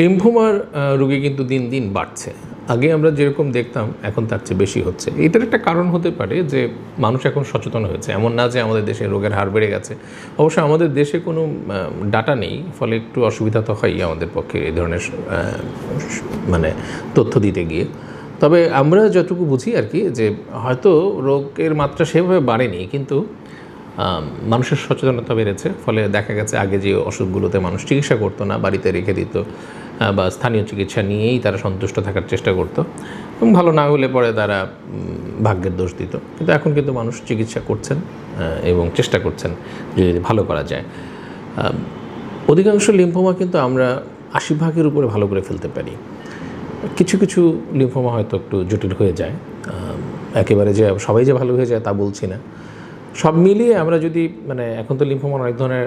লিম্ফোমার রোগী কিন্তু দিন দিন বাড়ছে। আগে আমরা যেরকম দেখতাম, এখন তার চেয়ে বেশি হচ্ছে। এটার একটা কারণ হতে পারে যে মানুষ এখন সচেতন হয়েছে। এমন না যে আমাদের দেশে রোগের হার বেড়ে গেছে। অবশ্য আমাদের দেশে কোনো ডাটা নেই, ফলে একটু অসুবিধা তো হয়ই আমাদের পক্ষে এই ধরনের মানে তথ্য দিতে গিয়ে। তবে আমরা যতটুকু বুঝি আর কি, যে হয়তো রোগের মাত্রা সেভাবে বাড়েনি, কিন্তু মানুষের সচেতনতা বেড়েছে, ফলে দেখা গেছে আগে যে অসুখগুলোতে মানুষ চিকিৎসা করতো না, বাড়িতে রেখে দিত বা স্থানীয় চিকিৎসা নিয়েই তারা সন্তুষ্ট থাকার চেষ্টা করতো, এবং ভালো না হলে পরে তারা ভাগ্যের দোষ দিত। কিন্তু এখন কিন্তু মানুষ চিকিৎসা করছেন এবং চেষ্টা করছেন যদি ভালো করা যায়। অধিকাংশ লিম্ফোমা কিন্তু আমরা আশি ভাগের উপরে ভালো করে ফেলতে পারি। কিছু কিছু লিম্ফোমা হয়তো একটু জটিল হয়ে যায় একেবারে যে সবাই যে ভালো হয়ে যায় তা বলছি না। সব মিলিয়ে আমরা যদি মানে এখন তো লিম্ফোমার অনেক ধরনের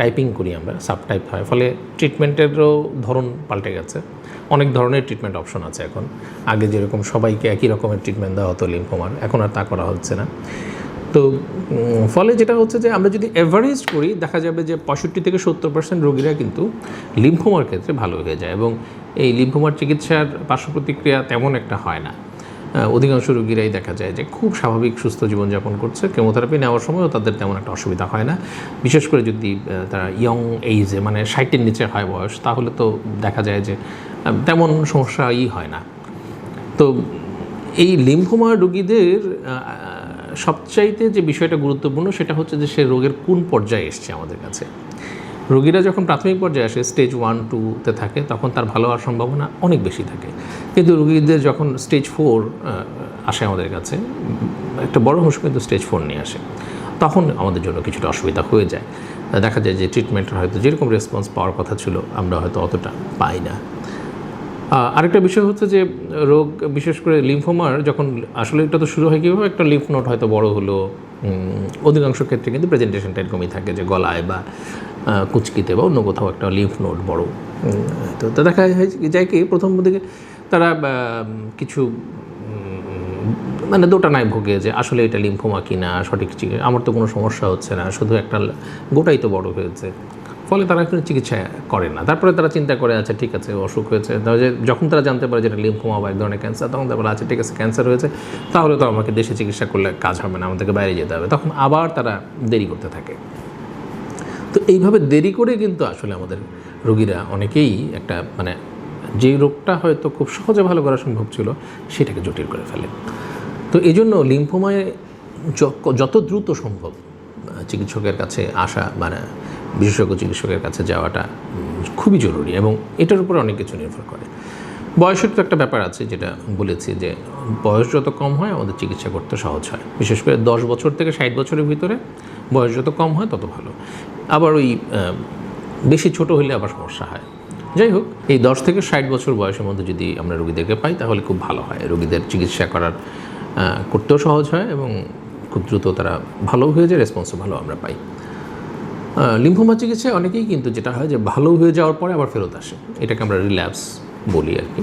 টাইপিং করি আমরা সাব টাইপ হয়, ফলে ট্রিটমেন্টেরও ধরন পাল্টে গেছে। অনেক ধরনের ট্রিটমেন্ট অপশন আছে এখন। আগে যেরকম সবাইকে একই রকমের ট্রিটমেন্ট দেওয়া হতো লিম্ফোমার এখন আর তা করা হচ্ছে না। তো ফলে যেটা হচ্ছে যে আমরা যদি এভারেজ করি, দেখা যাবে যে পঁয়ষট্টি থেকে সত্তর পার্সেন্ট রোগীরা কিন্তু লিম্ফোমার ক্ষেত্রে ভালো হয়ে যায় এবং এই লিম্ফোমার চিকিৎসার পার্শ্ব প্রতিক্রিয়া তেমন একটা হয় না। অধিকাংশ রোগীরাই দেখা যায় যে খুব স্বাভাবিক সুস্থ জীবনযাপন করছে। কেমোথেরাপি নেওয়ার সময়ও তাদের তেমন একটা অসুবিধা হয় না। বিশেষ করে যদি তারা ইয়ং এইজে মানে ষাটের নিচে হয় বয়স, তাহলে তো দেখা যায় যে তেমন সমস্যাই হয় না। তো এই লিম্ফোমা রোগীদের সবচাইতে যে বিষয়টা গুরুত্বপূর্ণ, সেটা হচ্ছে যে সে রোগের কোন পর্যায়ে এসছে আমাদের কাছে। রোগীরা যখন প্রাথমিক পর্যায়ে আসে স্টেজ ওয়ান টুতে থাকে, তখন তার ভালো হওয়ার সম্ভাবনা অনেক বেশি থাকে। কিন্তু রোগীদের যখন স্টেজ ফোর আসে আমাদের কাছে, একটা বড় অংশ কিন্তু স্টেজ ফোর নিয়ে আসে, তখন আমাদের জন্য কিছুটা অসুবিধা হয়ে যায়। দেখা যায় যে ট্রিটমেন্টের হয়তো যেরকম রেসপন্স পাওয়ার কথা ছিল, আমরা হয়তো অতটা পাই না। আরেকটা বিষয় হচ্ছে যে, রোগ, বিশেষ করে লিম্ফোমার যখন আসলে এটা তো শুরু হয় কীভাবে? একটা লিম্ফ নোট হয়তো বড় হলো অধিকাংশ ক্ষেত্রে কিন্তু প্রেজেন্টেশনটা এরকমই থাকে, যে গলায় বা কুচকিতে বা অন্য কোথাও একটা লিম্ফ নোট বড়। তো দেখা যায় কি প্রথম দিকে তারা কিছু মানে দোটানায় ভোগে যে আসলে এটা লিম্ফোমা কিনা, সঠিক চিকিৎসা আমার তো কোনো সমস্যা হচ্ছে না, শুধু একটা গোটাই তো বড় হয়েছে। ফলে তারা কোনো চিকিৎসা করে না। তারপরে তারা চিন্তা করে আচ্ছা ঠিক আছে, অসুখ হয়েছে। যখন তারা জানতে পারে যে এটা লিম্ফোমা বা এক ধরনের ক্যান্সার তখন তারা আচ্ছা ঠিক আছে ক্যান্সার হয়েছে, তাহলে তো আমাকে দেশে চিকিৎসা করলে কাজ হবে না, আমাদেরকে বাইরে যেতে হবে। তখন আবার তারা দেরি করতে থাকে। তো এইভাবে দেরি করে কিন্তু আসলে আমাদের রোগীরা অনেকেই একটা মানে যে রোগটা হয়তো খুব সহজে ভালো করা সম্ভব ছিল, সেটাকে জটিল করে ফেলে। তো এই জন্য লিম্ফোমায় যত দ্রুত সম্ভব, চিকিৎসকের কাছে আসা মানে বিশেষজ্ঞ চিকিৎসকের কাছে যাওয়াটা খুবই জরুরি এবং এটার উপরে অনেক কিছু নির্ভর করে। বয়সের তো একটা ব্যাপার আছে, যেটা বলেছি যে বয়স যত কম হয়, আমাদের চিকিৎসা করতে সহজ হয়। বিশেষ করে দশ বছর থেকে ষাট বছরের ভিতরে বয়স যত কম হয়, তত ভালো। আবার ওই বেশি ছোট হলে আবার সমস্যা হয়। যাই হোক, এই দশ থেকে ষাট বছর বয়সের মধ্যে যদি আমরা রোগীদেরকে পাই, তাহলে খুব ভালো হয়। রোগীদের চিকিৎসা করার করতেও সহজ হয় এবং খুব দ্রুত তারা ভালো হয়ে যায় রেসপন্সও ভালো আমরা পাই। লিম্ফোমা চিকিৎসায় অনেকেই কিন্তু যেটা হয় যে ভালো হয়ে যাওয়ার পরে আবার ফেরত আসে। এটাকে আমরা রিল্যাপস বলি আর কি।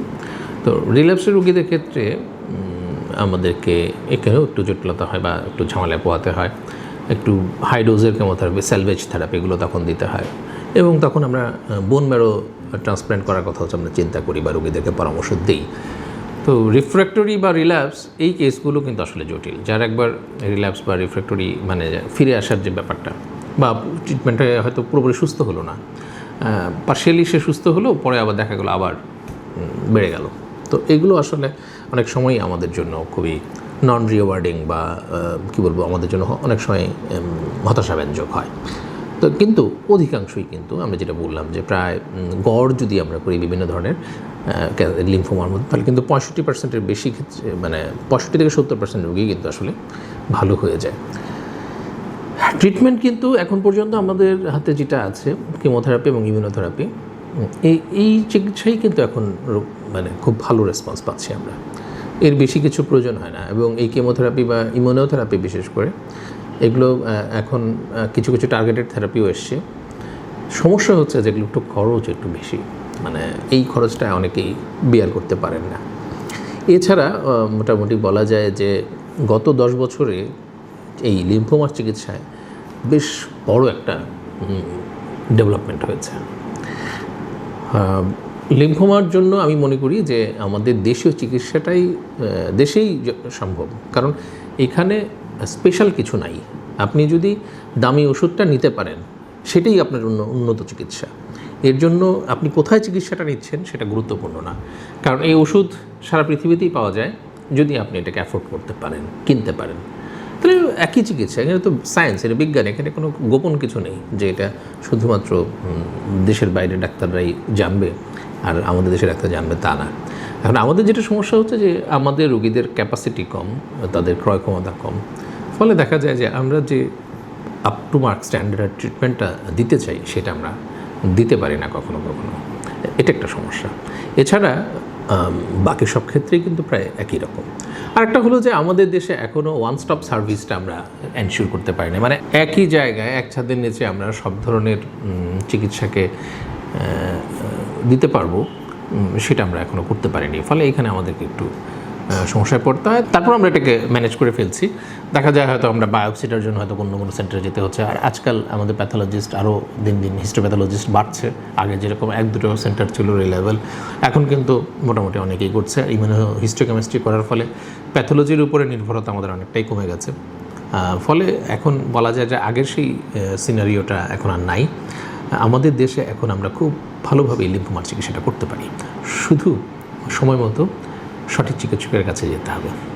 তো রিল্যাপসের রোগীদের ক্ষেত্রে আমাদেরকে এখানেও একটু জটিলতা হয় বা একটু ঝামেলা পোহাতে হয়। একটু হাই ডোজের কেমোথেরাপি স্যালভেজ থেরাপি এগুলো তখন দিতে হয়। এবং তখন আমরা বোন ম্যারো ট্রান্সপ্ল্যান্ট করার কথা হচ্ছে, আমরা চিন্তা করি বা রোগীদেরকে পরামর্শ দিই। তো রিফ্র্যাক্টরি বা রিল্যাপস এই কেসগুলো কিন্তু আসলে জটিল। যার একবার রিল্যাপস বা রিফ্র্যাক্টরি মানে ফিরে আসার যে ব্যাপারটা, বা ট্রিটমেন্টে হয়তো পুরোপুরি সুস্থ হলো না পার্শিয়ালি সে সুস্থ হলো, পরে আবার দেখা গেলো আবার বেড়ে গেল। তো এগুলো আসলে অনেক সময় আমাদের জন্য খুবই নন রিওয়ার্ডিং বা কী বলব, আমাদের জন্য অনেক সময় হতাশাব্যঞ্জক হয়। তো কিন্তু অধিকাংশই কিন্তু আমরা যেটা বললাম যে প্রায় গড় যদি আমরা করি বিভিন্ন ধরনের লিম্ফোমার মধ্যে, তাহলে কিন্তু পঁয়ষট্টি পার্সেন্টের বেশি ক্ষেত্রে মানে পঁয়ষট্টি থেকে সত্তর পার্সেন্ট রোগী কিন্তু আসলে ভালো হয়ে যায়। ট্রিটমেন্ট কিন্তু এখন পর্যন্ত আমাদের হাতে যেটা আছে, কেমোথেরাপি এবং ইমিউনোথেরাপি এই এই চিকিৎসাই কিন্তু এখন মানে খুব ভালো রেসপন্স পাচ্ছি আমরা। এর বেশি কিছু প্রয়োজন হয় না এবং এই কেমোথেরাপি বা ইমিউনোথেরাপি বিশেষ করে, এগুলো এখন কিছু কিছু টার্গেটেড থেরাপিও এসছে। সমস্যা হচ্ছে যেগুলো একটু খরচ একটু বেশি মানে এই খরচটা অনেকেই বিয়ার করতে পারেন না। এছাড়া মোটামুটি বলা যায় যে গত দশ বছরে এই লিম্ফোমার চিকিৎসায় বেশ বড় একটা ডেভেলপমেন্ট হয়েছে। লিম্ফোমার জন্য আমি মনে করি যে আমাদের দেশীয় চিকিৎসাটাই দেশেই সম্ভব। কারণ এখানে স্পেশাল কিছু নাই। আপনি যদি দামি ওষুধটা নিতে পারেন, সেটাই আপনার জন্য উন্নত চিকিৎসা। এর জন্য আপনি কোথায় চিকিৎসাটা নিচ্ছেন সেটা গুরুত্বপূর্ণ না। কারণ এই ওষুধ সারা পৃথিবীতেই পাওয়া যায় যদি আপনি এটাকে অ্যাফোর্ড করতে পারেন, কিনতে পারেন। তাহলে একই চিকিৎসা, এখানে তো সায়েন্স এটা বিজ্ঞান, এখানে কোনো গোপন কিছু নেই যে এটা শুধুমাত্র দেশের বাইরে ডাক্তাররাই জানবে আর আমাদের দেশের ডাক্তার জানবে তা না। এখন আমাদের যেটা সমস্যা হচ্ছে যে আমাদের রুগীদের ক্যাপাসিটি কম, তাদের ক্রয় ক্ষমতা কম। ফলে দেখা যায় যে আমরা যে আপ টু মার্ক স্ট্যান্ডার্ড ট্রিটমেন্টটা দিতে চাই, সেটা আমরা দিতে পারি না কখনো কখনো। এটা একটা সমস্যা। এছাড়া বাকি সব ক্ষেত্রেই কিন্তু প্রায় একই রকম। আরেকটা হলো যে আমাদের দেশে এখনও ওয়ান স্টপ সার্ভিসটা আমরা এনশিওর করতে পারি না মানে একই জায়গায় এক ছাদের নিচে আমরা সব ধরনের চিকিৎসাকে দিতে পারব সেটা আমরা এখনও করতে পারিনি। ফলে এখানে আমাদেরকে একটু সমস্যায় পড়তে হয়। তারপর আমরা এটাকে ম্যানেজ করে ফেলছি। দেখা যায় হয়তো আমরা বায়োপসিটার জন্য হয়তো অন্য কোনো সেন্টারে যেতে হচ্ছে। আর আজকাল আমাদের প্যাথোলজিস্ট আরও দিন দিন হিস্টোপ্যাথোলজিস্ট বাড়ছে। আগে যেরকম এক দুটো সেন্টার ছিল রিলেভেল এখন কিন্তু মোটামুটি অনেকেই করছে। ইমিউনো হিস্টোকেমিস্ট্রি করার ফলে প্যাথোলজির উপরে নির্ভরতা আমাদের অনেকটাই কমে গেছে। ফলে এখন বলা যায় যে আগের সেই সিনারিওটা এখন আর নাই। আমাদের দেশে এখন আমরা খুব ভালোভাবে লিম্ফোমার চিকিৎসাটা করতে পারি। শুধু সময় মতো সঠিক চিকিৎসকের কাছে যেতে হবে।